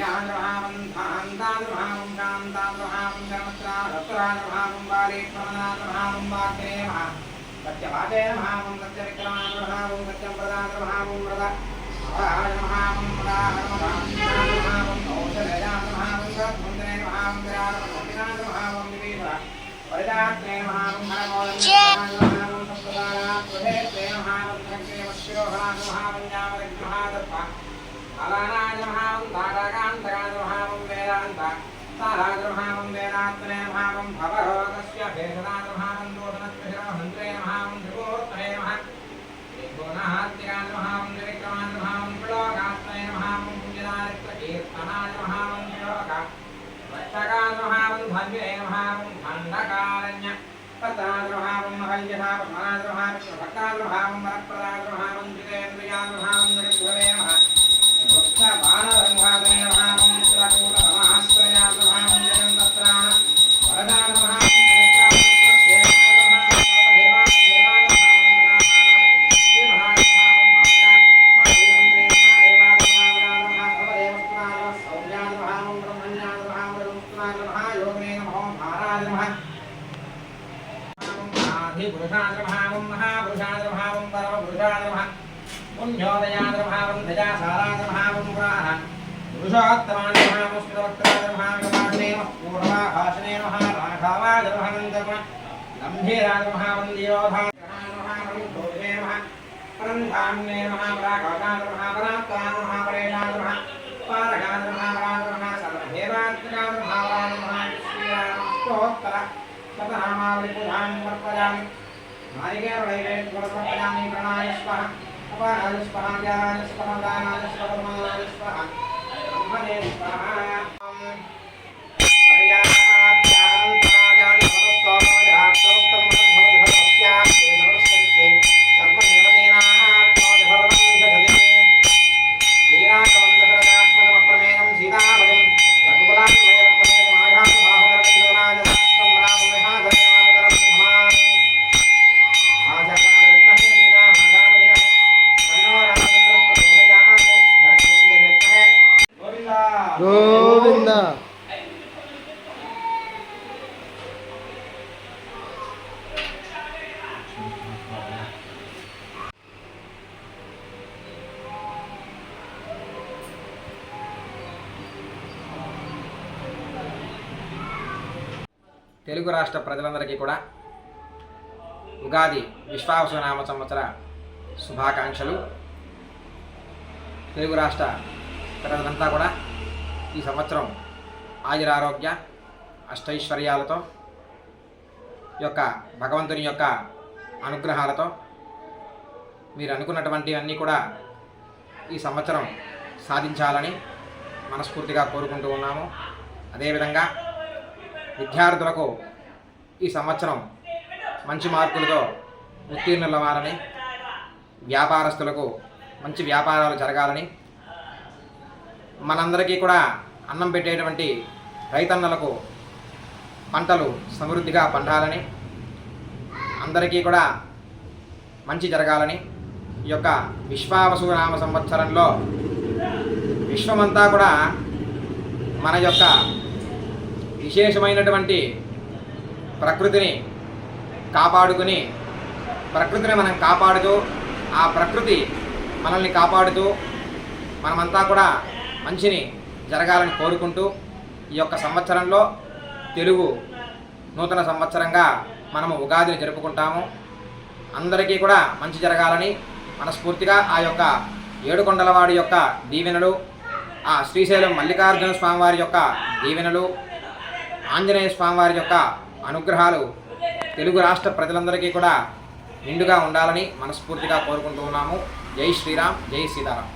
కళ్యాణమహావం ధాంతాద్రమహావం కాంతాద్రమహావం కర్మత్రాద్రమహావం సత్యం ప్రదాద్రమహావం వ్రత మహావం మహావం ఔషధయాద్రమహావం సత్మంత్రే మహావం విరాటమహావం వివేశ వరదాత్రే మహావం హరమోదం సప్తదానాత్ ప్రభేత్రే సంక్షేమ శిరోహాద్రమహావం జ్ఞామరగ్రహాదత్వ అలానాజమహావం తారాజమహావం వేదాత్మనే మహావం భవరోగస్య భేషదాజమహావం దోషణస్య మహావం త్రికోత్తరే నమః త్రిగుణాత్మికాజమహావం త్రివిక్రమాజమహావం త్రిలోకాత్మనే మహావం పుణ్యదారిత్ర కీర్తనాజమహావం త్రిలోక రక్షకాజమహావం ధన్యే మహావం ఖండకారణ్య పత్రాజమహావం మహల్యథా పద్మనాజమహావం భక్తాజమహావం వరప్రదాజమహావం మహా జగద్గురవే నమః పురుషాద్రభావం మహాపురుషాద్రభావం పరమపురుషాద్రభావం పుణ్యోదయాద్రభావం ధజాసారాద్రభావం పురాణ పురుషోత్తమాద్రభావం స్థిరవక్త్రాద్రభావం రాఘవాద్రభావంతమ గంభీరాద్రభావం దియోధాద్రభావం పరంధామ్నే నమః ప్రాకాశాద్రభావ పరాత్తాద్రభావ పరేషాద్రభావ పారగాద్రభావాద్రభావ సర్వదేవాద్రభావాద్రభావ శ్రీరామస్తోత్తర శతనామావళి పుధాన్ వర్పయామి నారికేళైవేత్వరపయామి ప్రణాయ స్వః అపారాయ గోవింద. తెలుగు రాష్ట్ర ప్రజలందరికీ కూడా ఉగాది విశ్వావసనామ సంవత్సర శుభాకాంక్షలు. తెలుగు రాష్ట్ర ప్రజలంతా కూడా ఈ సంవత్సరం ఆయురారోగ్య అష్టైశ్వర్యాలతో ఈ యొక్క భగవంతుని యొక్క అనుగ్రహాలతో మీరు అనుకున్నటువంటివన్నీ కూడా ఈ సంవత్సరం సాధించాలని మనస్ఫూర్తిగా కోరుకుంటూ ఉన్నాము. అదేవిధంగా విద్యార్థులకు ఈ సంవత్సరం మంచి మార్కులతో ఉత్తీర్ణులవ్వాలని వ్యాపారస్తులకు మంచి వ్యాపారాలు జరగాలని మనందరికీ కూడా అన్నం పెట్టేటువంటి రైతన్నలకు పంటలు సమృద్ధిగా పండాలని అందరికీ కూడా మంచి జరగాలని ఈ యొక్క విశ్వావసునామ సంవత్సరంలో విశ్వమంతా కూడా మన యొక్క విశేషమైనటువంటి ప్రకృతిని కాపాడుకుని ప్రకృతిని మనం కాపాడుతూ ఆ ప్రకృతి మనల్ని కాపాడుతూ మనమంతా కూడా మంచిని జరగాలని కోరుకుంటూ ఈ యొక్క సంవత్సరంలో తెలుగు నూతన సంవత్సరంగా మనము ఉగాదిని జరుపుకుంటాము. అందరికీ కూడా మంచి జరగాలని మనస్ఫూర్తిగా ఆ యొక్క ఏడుకొండలవాడి యొక్క దీవెనలు ఆ శ్రీశైలం మల్లికార్జున స్వామివారి యొక్క దీవెనలు ఆంజనేయ స్వామివారి యొక్క అనుగ్రహాలు తెలుగు రాష్ట్ర ప్రజలందరికీ కూడా నిండుగా ఉండాలని మనస్ఫూర్తిగా కోరుకుంటూ ఉన్నాము. జై శ్రీరామ్ జై సీతారాం.